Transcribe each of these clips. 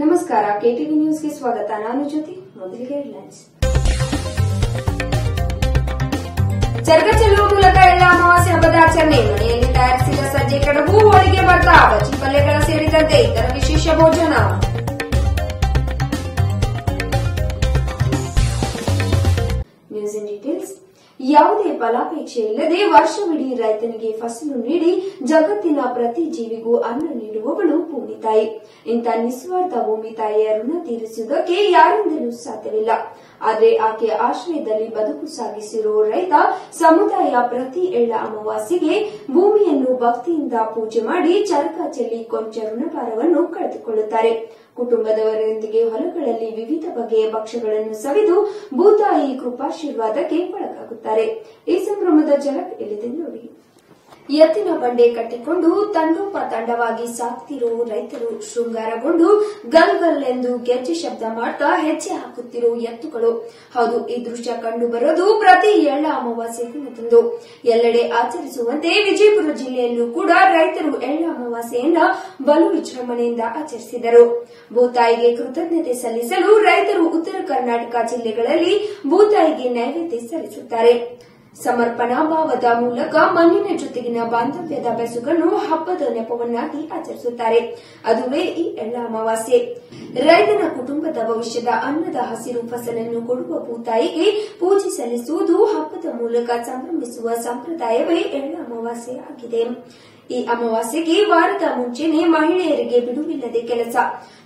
ನಮಸ್ಕಾರ, ಕೆಟಿವಿ ನ್ಯೂಸ್ಗೆ ಸ್ವಾಗತ. ನಾನು ಜ್ಯೋತಿ, ಮೊದಲಿಗೆ ಹೆಡ್ಲೈನ್ಸ್ ಚರಕ ಚೆಲ್ಲುವ ಮೂಲಕ ಎಲ್ಲ ಅಮಾವಾಸ್ಯ ಹಬ್ಬದ ಆಚರಣೆ. ಮನೆಯಲ್ಲಿ ತಯಾರಿಸಿದ ಸಜ್ಜೆ ಕಡುಬು, ಹೋಳಿಗೆ, ಭತ್ತ, ಬಜ್ಜಿ ಪಲ್ಯಗಳ ಸೇರಿದಂತೆ ಇತರ ವಿಶೇಷ ಭೋಜನ. ಯಾವುದೇ ಫಲಾಪೇಕ್ಷೆ ಇಲ್ಲದೆ ವರ್ಷವಿಡೀ ರೈತನಿಗೆ ಫಸಲು ನೀಡಿ ಜಗತ್ತಿನ ಪ್ರತಿ ಜೀವಿಗೂ ಅನ್ನ ನೀಡುವವಳು ಭೂಮಿ ತಾಯಿ ಇಂಥ ನಿಸ್ವಾರ್ಥ ಭೂಮಿ ತಾಯಿಯ ಋಣ ತೀರಿಸುವುದಕ್ಕೆ ಯಾರಿಂದಲೂ ಸಾಧ್ಯವಿಲ್ಲ. ಆದರೆ ಆಕೆ ಆಶ್ರಯದಲ್ಲಿ ಬದುಕು ಸಾಗಿಸಿರುವ ರೈತ ಸಮುದಾಯ ಪ್ರತಿ ಎಳ್ಳ ಅಮಾವಾಸ್ಯೆಗೆ ಭೂಮಿಯನ್ನು ಭಕ್ತಿಯಿಂದ ಪೂಜೆ ಮಾಡಿ ಚರಕ ಚೆಲ್ಲಿ ಕೊಂಚ ಋಣಭಾರವನ್ನು ಕಳೆದುಕೊಳ್ಳುತ್ತಾರೆ. ಕುಟುಂಬದವರೊಂದಿಗೆ ಹೊಲಗಳಲ್ಲಿ ವಿವಿಧ ಬಗೆಯ ಭಕ್ಷ್ಯಗಳನ್ನು ಸವಿದು ಭೂತಾಯಿ ಕೃಪಾಶೀರ್ವಾದಕ್ಕೆ ಒಳಗಾಗುತ್ತಾರೆ. ಈ ಸಂಭ್ರಮದ ಜಲಕ್ ಎಲ್ಲಿದೆ ನೋಡಿ. ಎತ್ತಿನ ಬಂಡೆ ಕಟ್ಟಿಕೊಂಡು ತಂಡೋಪತಂಡವಾಗಿ ಸಾಕ್ತಿರೋ ರೈತರು ಶೃಂಗಾರಗೊಂಡು ಗಲ್ ಗಲ್ ಎಂದು ಗೆಜ್ಜೆ ಶಬ್ದ ಮಾಡ್ತಾ ಹೆಜ್ಜೆ ಹಾಕುತ್ತಿರುವ ಎತ್ತುಗಳು. ಹೌದು, ಈ ದೃಶ್ಯ ಕಂಡು ಬರೋದು ಪ್ರತಿ ಎಳ್ಳ ಅಮಾವಾಸ್ಯೆ ದಿನದಂದು ಎಲ್ಲೆಡೆ ಆಚರಿಸುವಂತೆ ವಿಜಯಪುರ ಜಿಲ್ಲೆಯಲ್ಲೂ ಕೂಡ ರೈತರು ಎಳ್ಳ ಅಮಾವಾಸ್ಯೆಯನ್ನ ಬಲು ವಿಜೃಂಭಣೆಯಿಂದ ಆಚರಿಸಿದರು. ಭೂತಾಯಿಗೆ ಕೃತಜ್ಞತೆ ಸಲ್ಲಿಸಲು ರೈತರು ಉತ್ತರ ಕರ್ನಾಟಕ ಜಿಲ್ಲೆಗಳಲ್ಲಿ ಭೂತಾಯಿಗೆ ನೈವೇದ್ಯ ಸಲ್ಲಿಸುತ್ತಾರೆ. ಸಮರ್ಪಣಾ ಭಾವದ ಮೂಲಕ ಮಣ್ಣಿನ ಜೊತೆಗಿನ ಬಾಂಧವ್ಯದ ಬೆಸುಗನ್ನು ಹಬ್ಬದ ನೆಪವನ್ನಾಗಿ ಆಚರಿಸುತ್ತಾರೆ. ಅದುವೇ ಈ ಎಳ್ಳ ಅಮಾವಾಸ್ಯೆ. ರೈತನ ಕುಟುಂಬದ ಭವಿಷ್ಯದ ಅನ್ನದ ಹಸಿರು ಫಸಲನ್ನು ಕೊಡುವ ಭೂತಾಯಿಗೆ ಪೂಜೆ ಸಲ್ಲಿಸುವುದು ಹಬ್ಬದ ಮೂಲಕ ಸಂಭ್ರಮಿಸುವ ಸಂಪ್ರದಾಯವೇ ಎಳ್ಳ ಅಮಾವಾಸ್ಯೆ ಆಗಿದೆ. ಈ ಅಮಾವಾಸ್ಯೆಗೆ ವಾರದ ಮುಂಚೆನೆ ಮಹಿಳೆಯರಿಗೆ ಬಿಡುವಿಲ್ಲದೆ ಕೆಲಸ.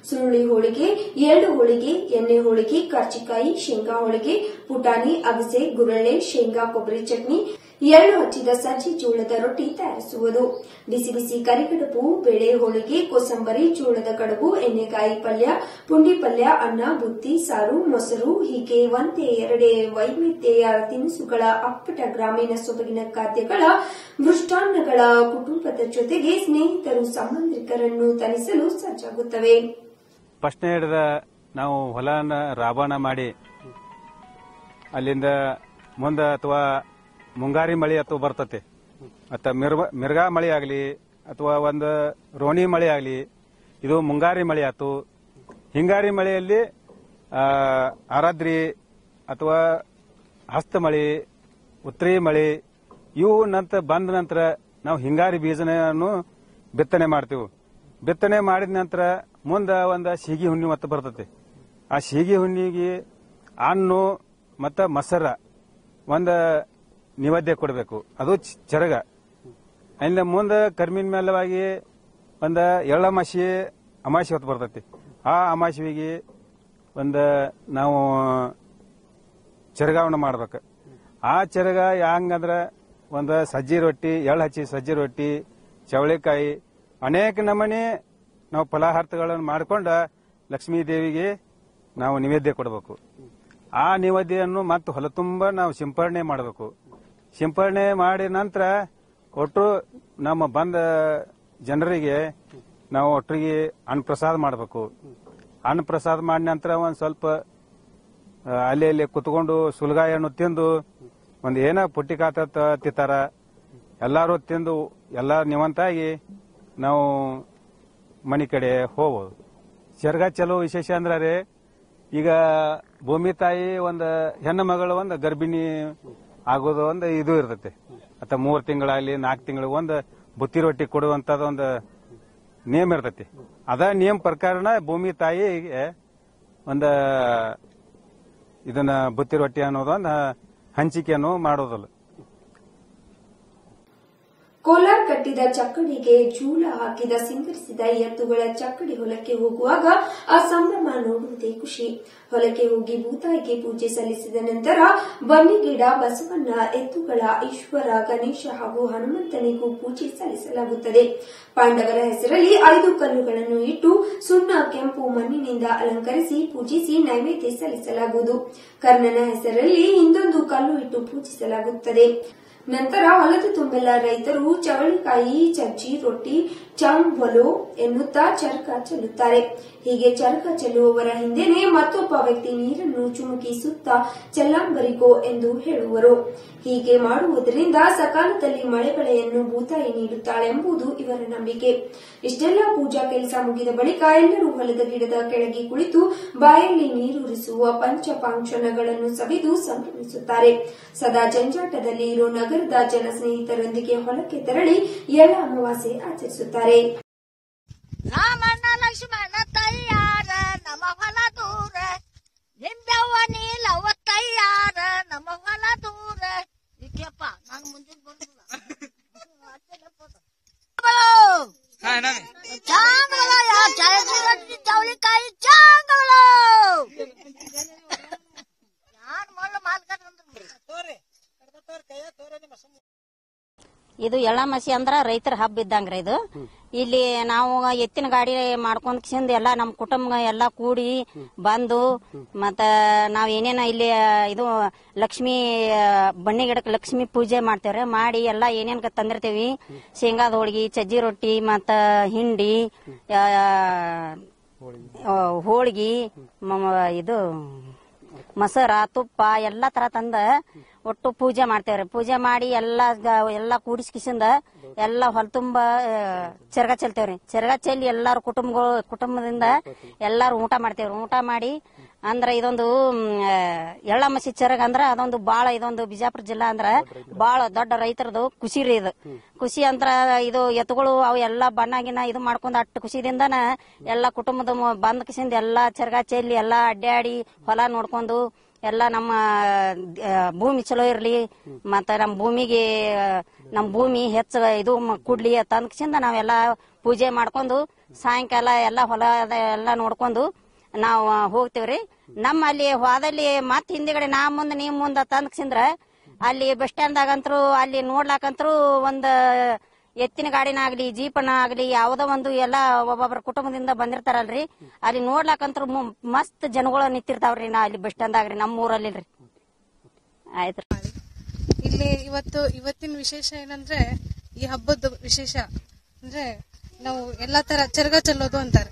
ಸುರುಳಿ ಹೋಳಿಗೆ, ಎರಡು ಹೋಳಿಗೆ, ಎಣ್ಣೆ ಹೋಳಿಗೆ, ಕರ್ಚಿಕಾಯಿ, ಶೇಂಗಾ ಹೋಳಿಗೆ, ಪುಟಾಣಿ, ಅಗಸೆ, ಗುರಳೆ, ಶೇಂಗಾ, ಕೊಬ್ಬರಿ ಚಟ್ನಿ, ಎರಡು ಹಚ್ಚಿದ ಸಜ್ಜಿ ಜೋಳದ ರೊಟ್ಟಿ ತಯಾರಿಸುವುದು. ಬಿಸಿ ಬಿಸಿ ಕರಿಗಡುಬು ಬೇಳೆ ಹೋಳಿಗೆ, ಕೋಸಂಬರಿ, ಜೋಳದ ಕಡುಬು ಎಣ್ಣೆಕಾಯಿ ಪಲ್ಯ, ಪುಂಡಿ ಪಲ್ಯ, ಅನ್ನ, ಬುತ್ತಿ, ಸಾರು, ಮೊಸರು, ಹೀಗೆ ಒಂದೇ ಎರಡೇ ವೈವಿಧ್ಯೆಯ ತಿನಿಸುಗಳ ಅಪ್ಪಟ ಗ್ರಾಮೀಣ ಸೊಬಗಿನ ಖಾದ್ಯಗಳ ಮೃಷ್ಟಾನ್ನಗಳ ಕುಟುಂಬದ ಜೊತೆಗೆ ಸ್ನೇಹಿತರು ಸಂಬಂಧಿಕರನ್ನು ತನಿಸಲು ಸಜ್ಜಾಗುತ್ತವೆ. ಫಸ್ಟ್ನೇ ಹಿಡಿದ ನಾವು ಹೊಲನ ರಾಬಾಣ ಮಾಡಿ ಅಲ್ಲಿಂದ ಮುಂದೆ ಅಥವಾ ಮುಂಗಾರಿ ಮಳೆ ಅಥವಾ ಬರ್ತತೆ. ಅಥವಾ ಮಿರ್ಗ ಮಳೆ ಆಗಲಿ ಅಥವಾ ಒಂದು ರೋಣಿ ಮಳೆ ಆಗಲಿ ಇದು ಮುಂಗಾರಿ ಮಳೆ ಆತು. ಹಿಂಗಾರಿ ಮಳೆಯಲ್ಲಿ ಆರಾದ್ರಿ ಅಥವಾ ಹಸ್ತ ಮಳೆ ಉತ್ತರಿ ಮಳೆ, ಇವು ನಂತರ ಬಂದ ನಂತರ ನಾವು ಹಿಂಗಾರಿ ಬೀಜನನ್ನು ಬಿತ್ತನೆ ಮಾಡ್ತೀವಿ. ಬಿತ್ತನೆ ಮಾಡಿದ ನಂತರ ಮುಂದೆ ಒಂದು ಸೀಗಿ ಹುಣ್ಣಿ ಮತ್ತೆ ಬರ್ತತಿ. ಆ ಸೀಗಿ ಹುಣ್ಣಿಗೆ ಹಣ್ಣು ಮತ್ತು ಮೊಸರ ಒಂದು ನಿವೇದ್ಯ ಕೊಡಬೇಕು. ಅದು ಚರಗ. ಅಲ್ಲಿ ಮುಂದೆ ಕರ್ಮಿನ ಮೇಲವಾಗಿ ಒಂದು ಎಳ್ಳಮಾಸಿ ಅಮಾಸಿ ಹೊತ್ತು ಬರ್ತೈತಿ. ಆ ಅಮಾಸಿಗೆ ಒಂದು ನಾವು ಚರಗಾವಣೆ ಮಾಡ್ಬೇಕು. ಆ ಚರಗ ಹೆಂಗಂದ್ರೆ ಒಂದು ಸಜ್ಜಿ ರೊಟ್ಟಿ, ಎಳ್ಳು ಹಚ್ಚಿ ಸಜ್ಜಿ ರೊಟ್ಟಿ, ಚವಳಿಕಾಯಿ ಅನೇಕ ನಮನೆ ನಾವು ಫಲಾಹಾರಗಳನ್ನು ಮಾಡ್ಕೊಂಡು ಲಕ್ಷ್ಮೀ ದೇವಿಗೆ ನಾವು ನಿವೇದ್ಯ ಕೊಡಬೇಕು. ಆ ನಿವೇದ್ಯನ್ನು ಮತ್ತೆ ಹೊಲ ತುಂಬ ನಾವು ಸಿಂಪರಣೆ ಮಾಡಬೇಕು. ಸಿಂಪರಣೆ ಮಾಡಿದ ನಂತರ ಒಟ್ಟು ನಮ್ಮ ಬಂದ ಜನರಿಗೆ ನಾವು ಒಟ್ಟಿಗೆ ಅನ್ನಪ್ರಸಾದ ಮಾಡಬೇಕು. ಅನ್ನಪ್ರಸಾದ ಮಾಡಿದ ನಂತರ ಒಂದು ಸ್ವಲ್ಪ ಅಲ್ಲಿ ಅಲ್ಲಿ ಕುತ್ಕೊಂಡು ಸುಲ್ಗಾಯಿ ತಿಂದು ಒಂದು ಏನೋ ಪುಟ್ಟಿ ಕಾತ ತಿತ್ತಾರ ಎಲ್ಲರೂ ತಿಂದು ಎಲ್ಲ ನಿವಂತಾಗಿ ನಾವು ಮನೆ ಕಡೆ ಹೋಗ್ಬೋದು. ಚರ್ಗ ಚಲೋ ವಿಶೇಷ ಅಂದ್ರೆ ಈಗ ಭೂಮಿ ತಾಯಿ ಒಂದು ಹೆಣ್ಣು ಮಗಳು ಒಂದು ಗರ್ಭಿಣಿ ಆಗೋದು ಒಂದು ಇದು ಇರ್ತೈತೆ. ಅಥವಾ ಮೂರು ತಿಂಗಳಾಗಲಿ, ನಾಲ್ಕು ತಿಂಗಳು ಒಂದು ಬುತ್ತಿ ರೊಟ್ಟಿ ಕೊಡುವಂಥದ್ದು ಒಂದು ನಿಯಮ ಇರ್ತೈತಿ. ಅದ ನಿಯಮ ಪ್ರಕಾರನ ಭೂಮಿ ತಾಯಿಗೆ ಒಂದು ಇದನ್ನ ಬುತ್ತಿ ರೊಟ್ಟಿ ಅನ್ನೋದು ಒಂದು ಹಂಚಿಕೆಯನ್ನು ಮಾಡೋದಲ್ಲ. ಕೋಲಾರ ಕಟ್ಟಿದ ಚಕ್ಕಡಿಗೆ ಜೂಲ ಹಾಕಿದ ಸಿಂಗರಿಸಿದ ಎತ್ತುಗಳ ಚಕ್ಕಡಿ ಹೊಲಕ್ಕೆ ಹೋಗುವಾಗ ಆ ಸಂಭ್ರಮ ನೋಡುವುದೇ ಖುಷಿ. ಹೊಲಕ್ಕೆ ಹೋಗಿ ಭೂತಾಯಿಗೆ ಪೂಜೆ ಸಲ್ಲಿಸಿದ ನಂತರ ಬನ್ನಿಗಿಡ, ಬಸವಣ್ಣ, ಎತ್ತುಗಳ ಈಶ್ವರ, ಗಣೇಶ ಹಾಗೂ ಹನುಮಂತನಿಗೂ ಪೂಜೆ ಸಲ್ಲಿಸಲಾಗುತ್ತದೆ. ಪಾಂಡವರ ಹೆಸರಲ್ಲಿ ಐದು ಕಲ್ಲುಗಳನ್ನು ಇಟ್ಟು ಸುಣ್ಣ, ಕೆಂಪು ಮಣ್ಣಿನಿಂದ ಅಲಂಕರಿಸಿ ಪೂಜಿಸಿ ನೈವೇದ್ಯ ಸಲ್ಲಿಸಲಾಗುವುದು. ಕರ್ಣನ ಹೆಸರಲ್ಲಿ ಇನ್ನೊಂದು ಕಲ್ಲು ಇಟ್ಟು ಪೂಜಿಸಲಾಗುತ್ತದೆ. ನಂತರ ಹೊಲದ ತುಂಬೆಲ್ಲ ರೈತರು ಚವಳಿಕಾಯಿ ಚಜ್ಜಿ ರೊಟ್ಟಿ ಚಾಂಗ್ವಲೋ ಎನ್ನುತ್ತಾ ಚರ್ಕ ಚೆಲ್ಲುತ್ತಾರೆ. ಹೀಗೆ ಚರ್ಕ ಚೆಲ್ಲುವವರ ಹಿಂದೆನೇ ಮತ್ತೊಬ್ಬ ವ್ಯಕ್ತಿ ನೀರನ್ನು ಚುಮುಕಿ ಸುತ್ತ ಎಂದು ಹೇಳುವರು. ಹೀಗೆ ಮಾಡುವುದರಿಂದ ಸಕಾಲದಲ್ಲಿ ಮಳೆ ಬೆಳೆಯನ್ನು ಭೂತಾಯಿ ನೀಡುತ್ತಾಳೆಂಬುದು ಇವರ ನಂಬಿಕೆ. ಇಷ್ಟೆಲ್ಲ ಪೂಜಾ ಕೆಲಸ ಮುಗಿದ ಬಳಿಕ ಎಲ್ಲರೂ ಹೊಲದ ಗಿಡದ ಕೆಳಗೆ ಕುಳಿತು ಬಾಯಲ್ಲಿ ನೀರುರಿಸುವ ಪಂಚಪಾಂಕ್ಷಣಗಳನ್ನು ಸವಿದು ಸಂಭ್ರಮಿಸುತ್ತಾರೆ. ಸದಾ ಜಂಜಾಟದಲ್ಲಿ ಇರೋ ನಗರದ ಜನಸ್ನೇಹಿತರೊಂದಿಗೆ ಹೊಲಕ್ಕೆ ತೆರಳಿ ಎಲ್ಲ ಅಮಾವಾಸ್ಯೆ ಆಚರಿಸುತ್ತಾರೆ. ರಾಮಣ್ಣ ಲಕ್ಷ್ಮಣ ತಯ್ಯಾರ ನಮ್ಮ ಹೊಲ ದೂರ ನಿಂಬೆವ್ವ ನೀಲವ್ವ ತಯ್ಯಾರ ನಮ್ಮ ಹೊಲ ದೂರ ಈಕೆಪ್ಪ ನಾನು ಮುಂದಿನ ಬರುದಿಲ್ಲ ಎಳ್ಳಮಸಿ ಅಂದ್ರ ರೈತರ ಹಬ್ಬ ಇದ್ದಂಗ್ರಿ ಇದು. ಇಲ್ಲಿ ನಾವು ಎತ್ತಿನ ಗಾಡಿ ಮಾಡ್ಕೊಂಡ್ ಕಿಸಿಂದ ಎಲ್ಲಾ ನಮ್ ಕುಟುಂಬ ಎಲ್ಲಾ ಕೂಡಿ ಬಂದು ಮತ್ತ ನಾವ್ ಏನೇನ ಇಲ್ಲಿ ಇದು ಲಕ್ಷ್ಮಿ ಬನ್ನಿ ಗಿಡಕ್ಕೆ ಲಕ್ಷ್ಮಿ ಪೂಜೆ ಮಾಡ್ತೇವ್ರಿ. ಮಾಡಿ ಎಲ್ಲಾ ಏನೇನ್ ತಂದಿರ್ತೇವಿ. ಶೇಂಗಾದ ಹೋಳ್ಗಿ ಚಜ್ಜಿ ರೊಟ್ಟಿ, ಮತ್ತ ಹಿಂಡಿ ಹೋಳ್ಗಿ ಇದು ಮೊಸರ, ತುಪ್ಪ, ಎಲ್ಲಾ ತರ ತಂದ ಒಟ್ಟು ಪೂಜೆ ಮಾಡ್ತೇವ್ರಿ. ಪೂಜೆ ಮಾಡಿ ಎಲ್ಲಾ ಎಲ್ಲಾ ಕೂಡಿಸ್ಕಿಸಿಂದ ಎಲ್ಲಾ ಹೊಲ ತುಂಬ ಚೆರ್ಗ ಚೆಲ್ತೇವ್ರಿ. ಚರಗ ಚೆಲ್ಲಿ ಎಲ್ಲಾರು ಕುಟುಂಬಗಳು, ಕುಟುಂಬದಿಂದ ಎಲ್ಲಾರು ಊಟ ಮಾಡ್ತೇವ್ರಿ. ಊಟ ಮಾಡಿ ಅಂದ್ರ ಇದೊಂದು ಎಳ್ಳಮಸಿ ಚರಗ ಅಂದ್ರ ಅದೊಂದು ಬಾಳ ಇದೊಂದು ಬಿಜಾಪುರ ಜಿಲ್ಲಾ ಅಂದ್ರ ಬಾಳ ದೊಡ್ಡ ರೈತರದು ಖುಷಿ ರೀ ಇದು. ಖುಷಿ ಅಂದ್ರ ಇದು ಎತ್ತುಗಳು ಅವು ಎಲ್ಲಾ ಬಣ್ಣಗಿನ ಇದು ಮಾಡ್ಕೊಂಡ್ ಅಟ್ಟು ಖುಷಿದಿಂದನ ಎಲ್ಲಾ ಕುಟುಂಬದ ಬಂದ್ ಕಿಸಿಂದ ಎಲ್ಲಾ ಚರಗ ಚೆಲ್ಲಿ ಎಲ್ಲಾ ಅಡ್ಡಾಡಿ ಹೊಲ ನೋಡ್ಕೊಂಡು ಎಲ್ಲಾ ನಮ್ಮ ಭೂಮಿ ಚಲೋ ಇರ್ಲಿ. ಮತ್ತ ನಮ್ಮ ಭೂಮಿಗೆ ನಮ್ಮ ಭೂಮಿ ಹೆಚ್ಚ ಇದು ಮ- ತಂದ ಕಿಸಿಂದ ನಾವೆಲ್ಲಾ ಪೂಜೆ ಮಾಡ್ಕೊಂಡು ಸಾಯಂಕಾಲ ಎಲ್ಲಾ ಹೊಲ ಎಲ್ಲಾ ನೋಡ್ಕೊಂಡು ನಾವು ಹೋಗ್ತೇವ್ರಿ. ನಮ್ಮ ಅಲ್ಲಿ ಹೋದಲ್ಲಿ ಮತ್ ಹಿಂದಿಗಡೆ ನಾ ಮುಂದ ನೀ ಮುಂದ ತಂದ್ಸಿಂದ್ರ ಅಲ್ಲಿ ಬಸ್ ಸ್ಟ್ಯಾಂಡ್ದಾಗಂತ್ರು, ಅಲ್ಲಿ ನೋಡ್ಲಾಕಂತ್ರು ಒಂದ್ ಎತ್ತಿನ ಗಾಡಿನಾಗ್ಲಿ ಜೀಪನ ಆಗ್ಲಿ ಯಾವ್ದೋ ಒಂದು ಎಲ್ಲ ಒಬ್ಬೊಬ್ಬರ ಕುಟುಂಬದಿಂದ ಬಂದಿರ್ತಾರಲ್ರಿ. ಅಲ್ಲಿ ನೋಡ್ಲಾಕಂತ್ರು ಮಸ್ತ್ ಜನಗಳು ನಿಂತಿರ್ತಾವ್ರಿ ನಾ ಅಲ್ಲಿ ಬಸ್ ಸ್ಟ್ಯಾಂಡ್ದಾಗ್ರಿ ನಮ್ಮ ಊರಲ್ಲಿ ರೀ ಆಯ್ತ್ರಿ. ಇಲ್ಲಿ ಇವತ್ತು, ಇವತ್ತಿನ ವಿಶೇಷ ಏನಂದ್ರೆ, ಈ ಹಬ್ಬದ ವಿಶೇಷ. ಅಂದ್ರೆ, ನಾವು ಎಲ್ಲಾ ತರ ಚರ್ಗ ಚೆಲ್ಲೋದು ಅಂತಾರೆ.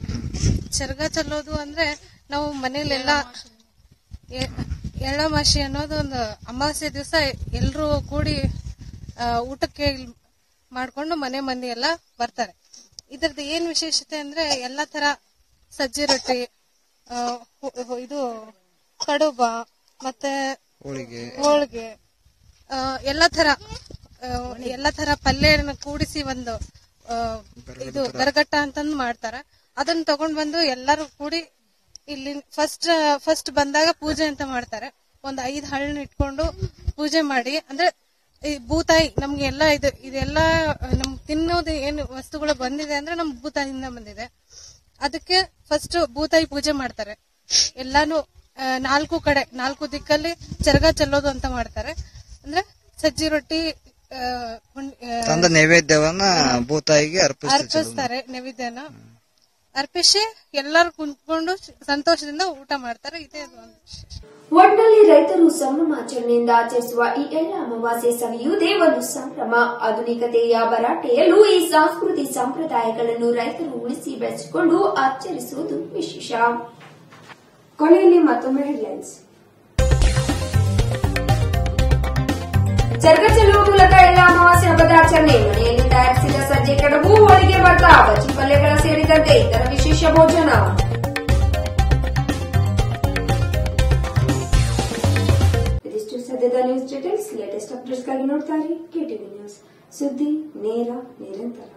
ಚರ್ಗ ಚೆಲ್ಲೋದು ಅಂದ್ರೆ ನಾವು ಮನೇಲೆಲ್ಲ ಎಳ್ಳಮಾಸಿ ಅನ್ನೋದು ಒಂದು ಅಮಾವಾಸ್ಯ ದಿವಸ ಎಲ್ಲರೂ ಕೂಡಿ ಊಟಕ್ಕೆ ಮಾಡ್ಕೊಂಡು ಮನೆ ಮಂದಿ ಎಲ್ಲ ಬರ್ತಾರೆ. ಇದ್ರದ್ದು ಏನ್ ವಿಶೇಷತೆ ಅಂದ್ರೆ ಎಲ್ಲಾ ತರ ಸಜ್ಜಿ ರೊಟ್ಟಿ ಇದು ಕಡುಬ ಮತ್ತೆ ಹೋಳಿಗೆ. ಎಲ್ಲಾ ತರ ಎಲ್ಲಾ ತರ ಪಲ್ಯ ಕೂಡಿಸಿ ಒಂದು ಇದು ಗರಗಟ್ಟ ಅಂತಂದು ಮಾಡ್ತಾರ. ಅದನ್ನ ತಗೊಂಡ್ ಬಂದು ಎಲ್ಲರೂ ಕೂಡಿ ಇಲ್ಲಿ ಫಸ್ಟ್ ಫಸ್ಟ್ ಬಂದಾಗ ಪೂಜೆ ಅಂತ ಮಾಡ್ತಾರೆ. ಒಂದ್ ಐದ್ ಹಣ್ಣು ಇಟ್ಕೊಂಡು ಪೂಜೆ ಮಾಡಿ. ಅಂದ್ರೆ ಈ ಭೂತಾಯಿ ನಮ್ಗೆ ಎಲ್ಲ ಇದು ಇದೆಲ್ಲ ನಮ್ ತಿನ್ನೋದು ಏನು ವಸ್ತುಗಳು ಬಂದಿದೆ ಅಂದ್ರೆ ನಮ್ ಭೂತಾಯಿಂದ ಬಂದಿದೆ. ಅದಕ್ಕೆ ಫಸ್ಟ್ ಭೂತಾಯಿ ಪೂಜೆ ಮಾಡ್ತಾರೆ. ಎಲ್ಲಾನು ನಾಲ್ಕು ಕಡೆ ನಾಲ್ಕು ದಿಕ್ಕಲ್ಲಿ ಚರಗ ಚೆಲ್ಲೋದು ಅಂತ ಮಾಡ್ತಾರೆ. ಅಂದ್ರೆ ಸಜ್ಜಿ ರೊಟ್ಟಿ ನೈವೇದ್ಯವನ್ನ ಭೂತಾಯಿಗೆ ಅರ್ಪಿಸ್ತಾರೆ ನೈವೇದ್ಯನ. ಅರ್ಪಿಸಿ ಎಲ್ಲರೂ ಕುಂತ್ಕೊಂಡು ಸಂತೋಷದಿಂದ ಊಟ ಮಾಡ್ತಾರೆ. ಇದೇ. ಒಟ್ನಲ್ಲಿ ರೈತರು ಸಂಭ್ರಮಾಚರಣೆಯಿಂದ ಆಚರಿಸುವ ಈ ಎಲ್ಲ ಅಮಾವಾಸ್ಯೆ ಸವಿಯುವುದೇ ಒಂದು ಸಂಭ್ರಮ. ಆಧುನಿಕತೆಯ ಭರಾಟೆಯಲ್ಲೂ ಈ ಸಂಸ್ಕೃತಿ ಸಂಪ್ರದಾಯಗಳನ್ನು ರೈತರು ಉಳಿಸಿ ಬೆಳೆಸಿಕೊಂಡು ಆಚರಿಸುವುದು ವಿಶೇಷ. ಕೊನೆಯಲ್ಲಿ ಮತ್ತೊಮ್ಮೆ ಹೆಡ್ಲೈನ್ಸ್ ಚರ್ಗ ಮೂಲಕ ಎಲ್ಲ ಅಮಾವಾಸ್ಯ ಹಬ್ಬದ ಆಚರಣೆ. ಮನೆಯಲ್ಲಿ ತಯಾರಿಸಿದ ಸಜ್ಜೆ ಕಡಬು ಹೋಳಿಗೆ ಭತ್ತ ಬಜ್ಜಿ ಪಲ್ಯಗಳ ಸೇರಿದಂತೆ ಇತರ ವಿಶೇಷ ಭೋಜನ ಇದಿಷ್ಟು ಸದ್ಯದ ನ್ಯೂಸ್ ಡೀಟೇಲ್ಸ್ ಲೇಟೆಸ್ಟ್ ಅಪ್ಡೇಟ್ಸ್ಗಾಗಿ ನೋಡ್ತಾ ಇರಿ ಕೆಟಿವಿ ನ್ಯೂಸ್ ಸುದ್ದಿ ನೇರ ನಿರಂತರ